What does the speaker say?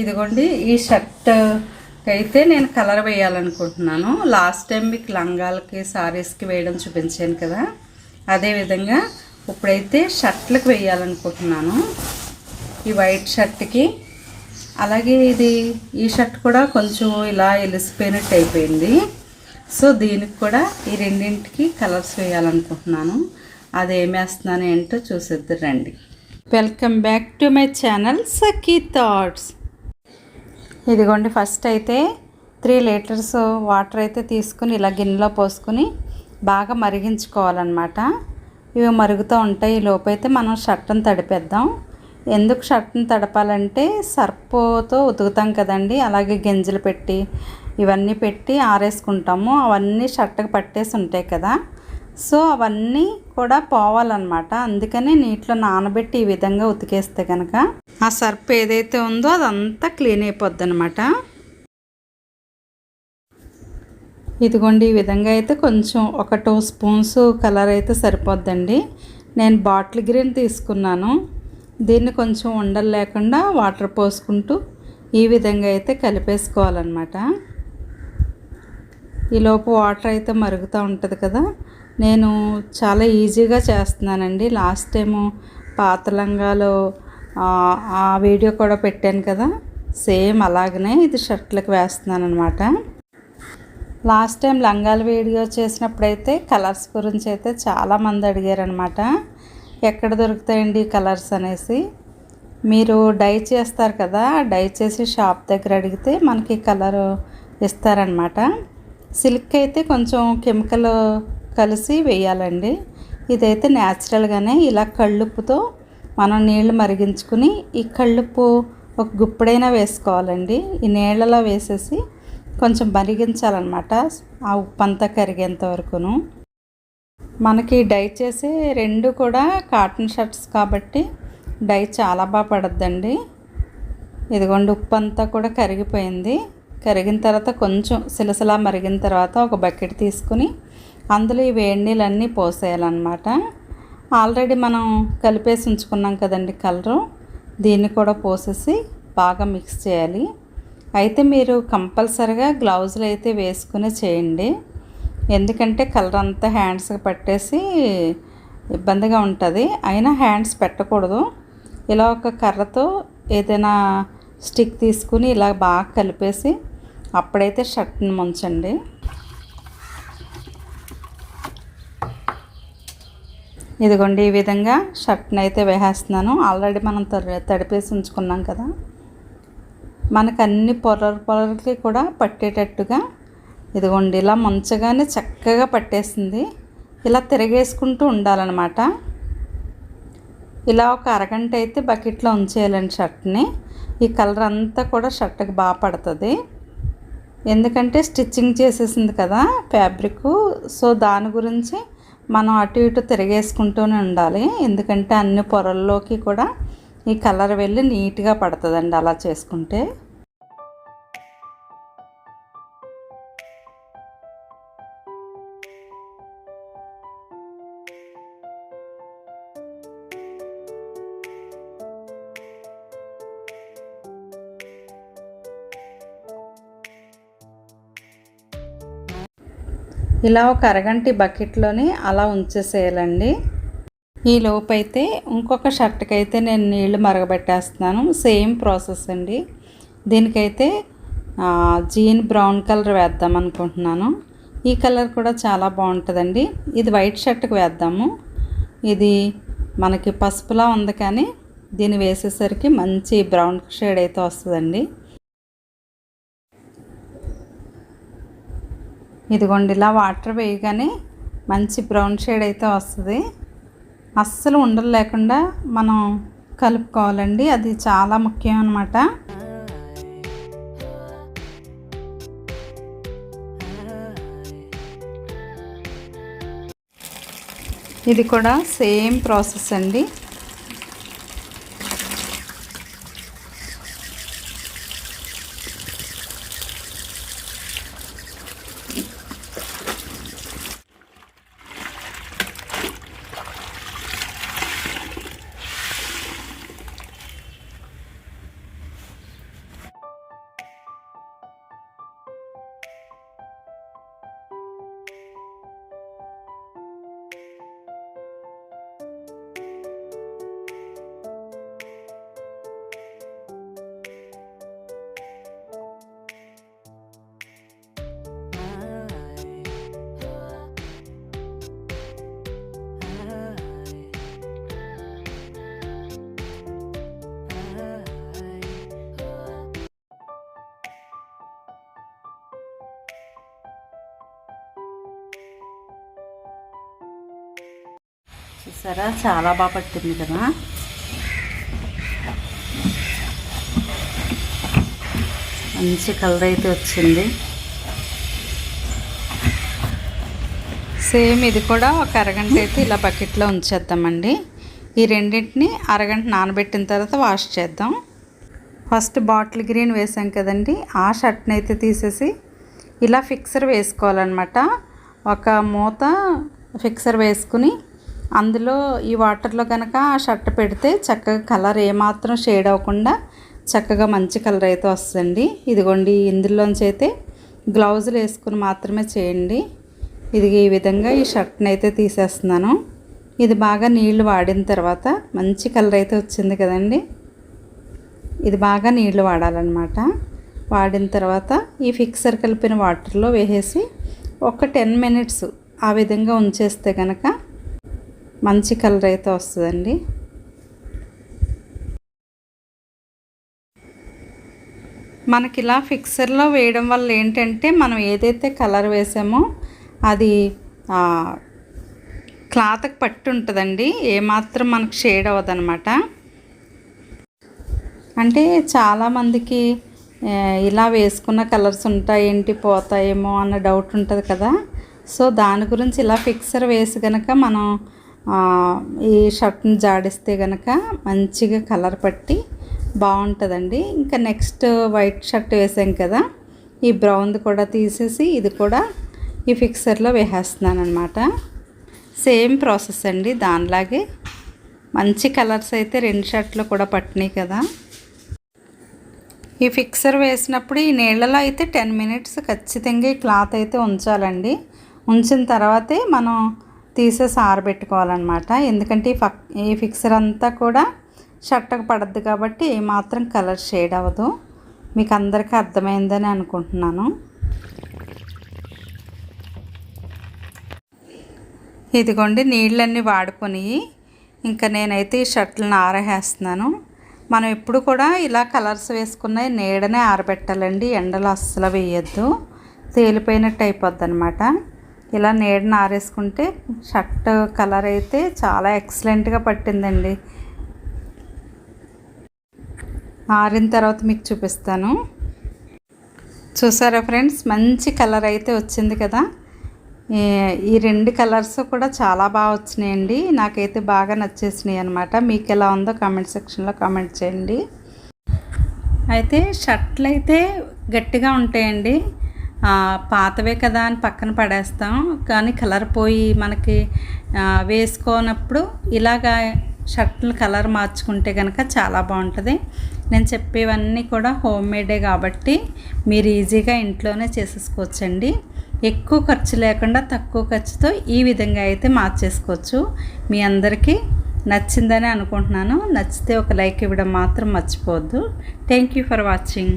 ఇదిగోండి ఈ షర్ట్ అయితే నేను కలర్ వేయాలనుకుంటున్నాను. లాస్ట్ టైం మీకు లంగాలకి సారీస్కి వేయడం చూపించాను కదా. అదేవిధంగా ఇప్పుడైతే షర్ట్లకు వేయాలనుకుంటున్నాను. ఈ వైట్ షర్ట్కి. అలాగే ఇది ఈ షర్ట్ కూడా కొంచెం ఇలా ఎలిసిపోయినట్టు అయిపోయింది. సో దీనికి కూడా ఈ రెండింటికి కలర్స్ వేయాలనుకుంటున్నాను. అది ఏం వేస్తున్నాను ఏంటో చూసేద్దరు రండి. Welcome back to my channel Sakhi thoughts. ఇదిగోండి ఫస్ట్ అయితే త్రీ లీటర్స్ వాటర్ అయితే తీసుకుని ఇలా గిన్నెలో పోసుకుని బాగా మరిగించుకోవాలన్నమాట. ఇవి మరుగుతూ ఉంటాయి. ఈ లోపైతే మనం షర్ట్ని తడిపేద్దాం. ఎందుకు షర్ట్ని తడపాలంటే సర్పోతో ఉతుకుతాం కదండి. అలాగే గింజలు పెట్టి ఇవన్నీ పెట్టి ఆరేసుకుంటాము. అవన్నీ షర్ట్కి పట్టేసి ఉంటాయి కదా. సో అవన్నీ కూడా పోవాలన్నమాట. అందుకని నీటిలో నానబెట్టి ఈ విధంగా ఉతికేస్తే కనుక ఆ సర్ప్ ఏదైతే ఉందో అదంతా క్లీన్ అయిపోద్ది అనమాట ఇదిగోండి ఈ విధంగా అయితే కొంచెం ఒక టూ స్పూన్స్ కలర్ అయితే సరిపోద్దండి. నేను బాటిల్ గ్రీన్ తీసుకున్నాను. దీన్ని కొంచెం ఉండలు లేకుండా వాటర్ పోసుకుంటూ ఈ విధంగా అయితే కలిపేసుకోవాలన్నమాట. ఈలోపు వాటర్ అయితే మరుగుతూ ఉంటుంది కదా నేను చాలా ఈజీగా చేస్తున్నానండి. లాస్ట్ టైము పాత లంగాలో ఆ వీడియో కూడా పెట్టాను కదా. సేమ్ అలాగనే ఇది షర్ట్లకు వేస్తున్నాను అనమాట లాస్ట్ టైం లంగాల వీడియో చేసినప్పుడైతే కలర్స్ గురించి అయితే చాలామంది అడిగారనమాట ఎక్కడ దొరుకుతాయండి కలర్స్ అనేసి. మీరు డై చేస్తారు కదా డై చేసి షాప్ దగ్గర అడిగితే మనకి కలర్ ఇస్తారనమాట సిల్క్ అయితే కొంచెం కెమికల్ కలిసి వేయాలండి. ఇదైతే న్యాచురల్గానే ఇలా కళ్ళుప్పుతో మనం నీళ్ళు మరిగించుకుని ఈ కళ్ళుప్పు ఒక గుప్పుడైనా వేసుకోవాలండి. ఈ నీళ్ళలో వేసేసి కొంచెం మరిగించాలన్నమాట. ఆ ఉప్పు అంతా కరిగేంత వరకును. మనకి డై చేసే రెండు కూడా కాటన్ షర్ట్స్ కాబట్టి డై చాలా బాగా పడద్దండి. ఇదిగోండి ఉప్పు అంతా కూడా కరిగిపోయింది. కరిగిన తర్వాత కొంచెం సిలసిలా మరిగిన తర్వాత ఒక బకెట్ తీసుకుని అందులో ఈ వేడి నీళ్ళన్నీ పోసేయాలన్నమాట. ఆల్రెడీ మనం కలిపేసి ఉంచుకున్నాం కదండి కలరు. దీన్ని కూడా పోసేసి బాగా మిక్స్ చేయాలి. అయితే మీరు కంపల్సరిగా గ్లౌజులు అయితే వేసుకుని చేయండి. ఎందుకంటే కలర్ అంతా హ్యాండ్స్కి పట్టేసి ఇబ్బందిగా ఉంటుంది. అయినా హ్యాండ్స్ పెట్టకూడదు. ఇలా ఒక కర్రతో ఏదైనా స్టిక్ తీసుకుని ఇలా బాగా కలిపేసి అప్పుడైతే షర్ట్ని ముంచండి. ఇదిగోండి ఈ విధంగా షర్ట్ని అయితే వేసేస్తున్నాను. ఆల్రెడీ మనం తడి తడిపేసి ఉంచుకున్నాం కదా. మనకు అన్ని పొర పొరలకి కూడా పట్టేటట్టుగా ఇదిగోండి ఇలా ముంచగానే చక్కగా పట్టేసింది. ఇలా తిరగేసుకుంటూ ఉండాలన్నమాట. ఇలా ఒక అరగంట అయితే బకెట్లో ఉంచేయాలండి షర్ట్ని. ఈ కలర్ అంతా కూడా షర్ట్కి బాగా పడుతుంది. ఎందుకంటే స్టిచ్చింగ్ చేసేసింది కదా ఫ్యాబ్రిక్ సో దాని గురించి మనం అటు ఇటు తిరిగేసుకుంటూనే ఉండాలి. ఎందుకంటే అన్ని పొరల్లోకి కూడా ఈ కలర్ వెళ్ళి నీట్గా పడుతుందండి అలా చేసుకుంటే. ఇలా ఒక అరగంటి బకెట్లోని అలా ఉంచేసేయాలండి. ఈ లోపైతే ఇంకొక షర్ట్కి అయితే నేను నీళ్ళు మరగబెట్టేస్తున్నాను. సేమ్ ప్రాసెస్ అండి. దీనికైతే జీన్ బ్రౌన్ కలర్ వేద్దాం అనుకుంటున్నాను. ఈ కలర్ కూడా చాలా బాగుంటుందండి. ఇది వైట్ షర్ట్కి వేద్దాము. ఇది మనకి పసుపులా ఉంది కానీ దీన్ని వేసేసరికి మంచి బ్రౌన్ షేడ్ అయితే వస్తుందండి. ఇదిగోండి ఇలా వాటర్ వేయగానే మంచి బ్రౌన్ షేడ్ అయితే వస్తుంది. అస్సలు ఉండలు లేకుండా మనం కలుపుకోవాలండి అది చాలా ముఖ్యం అనమాట ఇది కూడా సేమ్ ప్రాసెస్ అండి. చూసారా? చాలా బాగా పట్టింది కదా? మంచి కలర్ అయితే వచ్చింది. సేమ్ ఇది కూడా ఒక అరగంట అయితే ఇలా బకెట్లో ఉంచేద్దామండి. ఈ రెండింటిని అరగంట నానబెట్టిన తర్వాత వాష్ చేద్దాం. ఫస్ట్ బాటిల్ గ్రీన్ వేసాం కదండి. ఆ షర్ట్ని అయితే తీసేసి ఇలా ఫిక్సర్ వేసుకోవాలన్నమాట. ఒక మూత ఫిక్సర్ వేసుకుని అందులో ఈ వాటర్లో కనుక ఆ షర్ట్ పెడితే చక్కగా కలర్ ఏమాత్రం షేడ్ అవ్వకుండా చక్కగా మంచి కలర్ అయితే వస్తుందండి. ఇదిగోండి ఇందులోంచి అయితే గ్లౌజులు వేసుకుని మాత్రమే చేయండి. ఇది ఈ విధంగా ఈ షర్ట్ని అయితే తీసేస్తున్నాను. ఇది బాగా నీళ్ళు వాడిన తర్వాత మంచి కలర్ అయితే వచ్చింది కదండి. ఇది బాగా నీళ్ళు వాడాలన్నమాట. వాడిన తర్వాత ఈ ఫిక్సర్ కలిపిన వాటర్లో వేసేసి ఒక టెన్ మినిట్స్ ఆ విధంగా ఉంచేస్తే కనుక మంచి కలర్ అయితే వస్తుందండి. మనకి ఇలా ఫిక్సర్లో వేయడం వల్ల ఏంటంటే మనం ఏదైతే కలర్ వేసామో అది క్లాత్కి పట్టు ఉంటుందండి ఏమాత్రం మనకు షేడ్ అవ్వదనమాట అంటే చాలామందికి ఇలా వేసుకున్న కలర్స్ ఉంటాయేంటి పోతాయేమో అన్న డౌట్ ఉంటుంది కదా. సో దాని గురించి ఇలా ఫిక్సర్ వేసి కనుక మనం ఈ షర్ట్ని జాడిస్తే కనుక మంచిగా కలర్ పట్టి బాగుంటుందండి. ఇంకా నెక్స్ట్ వైట్ షర్ట్ వేసాం కదా ఈ బ్రౌన్ది కూడా తీసేసి ఇది కూడా ఈ ఫిక్సర్లో వేసేస్తున్నాను అనమాట సేమ్ ప్రాసెస్ అండి దానిలాగే. మంచి కలర్స్ అయితే రెండు షర్ట్లు కూడా పట్టినాయి కదా. ఈ ఫిక్సర్ వేసినప్పుడు ఈ నీళ్ళలో అయితే టెన్ మినిట్స్ ఖచ్చితంగా ఈ క్లాత్ అయితే ఉంచాలండి. ఉంచిన తర్వాతే మనం తీసేసి ఆరబెట్టుకోవాలన్నమాట ఎందుకంటే ఈ ఫక్ ఈ ఫిక్సర్ అంతా కూడా షట్టకు పడద్దు కాబట్టి ఏమాత్రం కలర్ షేడ్ అవ్వదు. మీకు అందరికీ అర్థమైందని అనుకుంటున్నాను. ఇదిగోండి నీళ్ళన్నీ వాడుకొని ఇంకా నేనైతే ఈ షర్ట్లను ఆరహేస్తున్నాను మనం ఎప్పుడు కూడా ఇలా కలర్స్ వేసుకున్న నీడనే ఆరబెట్టాలండి. ఎండలో అస్సలు వేయద్దు. తేలిపోయినట్టు అయిపోద్ది అనమాట ఇలా నీడని ఆరేసుకుంటే షర్ట్ కలర్ అయితే చాలా ఎక్సలెంట్గా పట్టిందండి. ఆరిన తర్వాత మీకు చూపిస్తాను. చూసారా ఫ్రెండ్స్? మంచి కలర్ అయితే వచ్చింది కదా? ఈ రెండు కలర్స్ కూడా చాలా బాగా వచ్చినాయండి. నాకైతే బాగా నచ్చేసినాయి అనమాట మీకు ఎలా ఉందో కామెంట్ సెక్షన్లో కామెంట్ చేయండి. అయితే షర్ట్లు అయితే గట్టిగా ఉంటాయండి. పాతవే కదా అని పక్కన పడేస్తాం. కానీ కలర్ పోయి మనకి వేసుకోనప్పుడు ఇలాగా షర్ట్లు కలర్ మార్చుకుంటే కనుక చాలా బాగుంటుంది. నేను చెప్పేవన్నీ కూడా హోమ్ మేడే కాబట్టి మీరు ఈజీగా ఇంట్లోనే చేసేసుకోవచ్చండి. ఎక్కువ ఖర్చు లేకుండా తక్కువ ఖర్చుతో ఈ విధంగా అయితే మార్చేసుకోవచ్చు. మీ అందరికీ నచ్చిందని అనుకుంటున్నాను. నచ్చితే ఒక లైక్ ఇవ్వడం మాత్రం మర్చిపోవద్దు. Thank you for watching